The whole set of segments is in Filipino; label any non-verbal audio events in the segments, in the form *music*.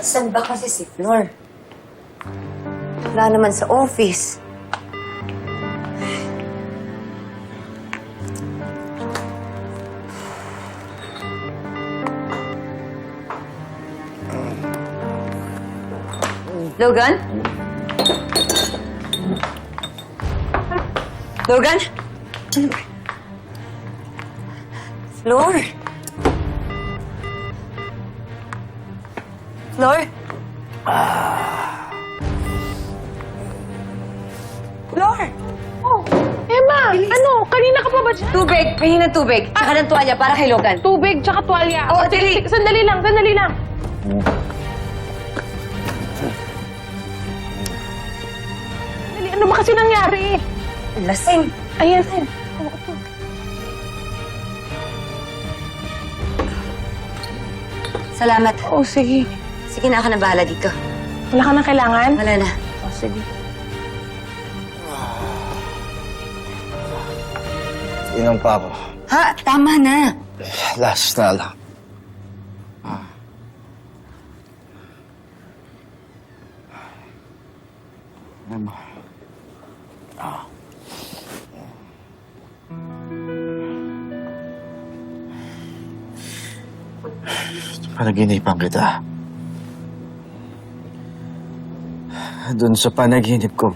Saan ba kasi si Flor? Wala naman sa office. Logan? Logan? Ano ba? Flor? Flor! Oh, Emma, ano? Kanina ka pa ba dyan? Tubig! Pahingi ng tubig. Tsaka ng tuwalya para kay Logan. Tubig, tsaka tuwalya. Oo, Sige, dali. sige, Sandali lang, sandali lang. Dali, ano ba kasi nangyari? Lasing. Ayan, ayan. Salamat. Oo, sige. Sige na ako na bahala dito. Wala ka nang kailangan? Wala na. Oo, sige. Inom pa ako. Ha? Tama na. Last na lang. Ano? Panaginipan kita. Doon sa panaginip ko,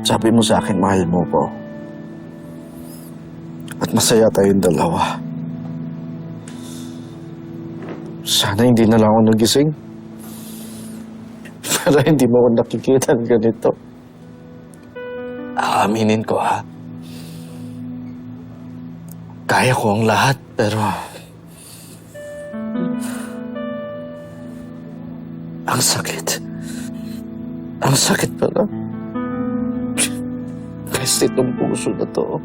sabi mo sa akin, mahal mo ko. At masaya tayong dalawa. Sana hindi na lang ako nagising. *laughs* Para hindi mo ako nakikita ng ganito. Aaminin ko ha. Kaya ko ang lahat, pero... Ang sakit. Ang sakit pala. Kasi itong puso na to.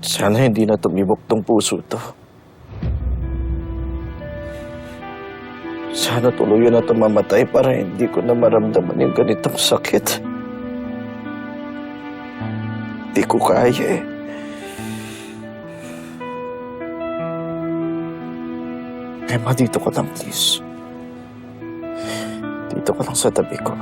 Sana hindi na tumibok tong puso to. Sana tuluyan na tumamatay para hindi ko na maramdaman yung ganitong sakit. Hindi ko kaya eh. Emma, dito ka lang, please. Dito ka lang sa tabi ko.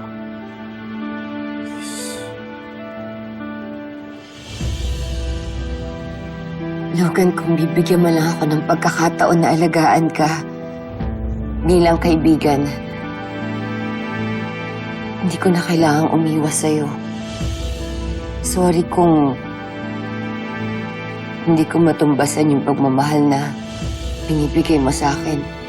Logan, kung bibigyan mo lang ako ng pagkakataon na alagaan ka bilang kaibigan, hindi ko na kailangang umiwas sa'yo. Sorry kung hindi ko matumbasan yung pagmamahal na binibigay mo sa akin.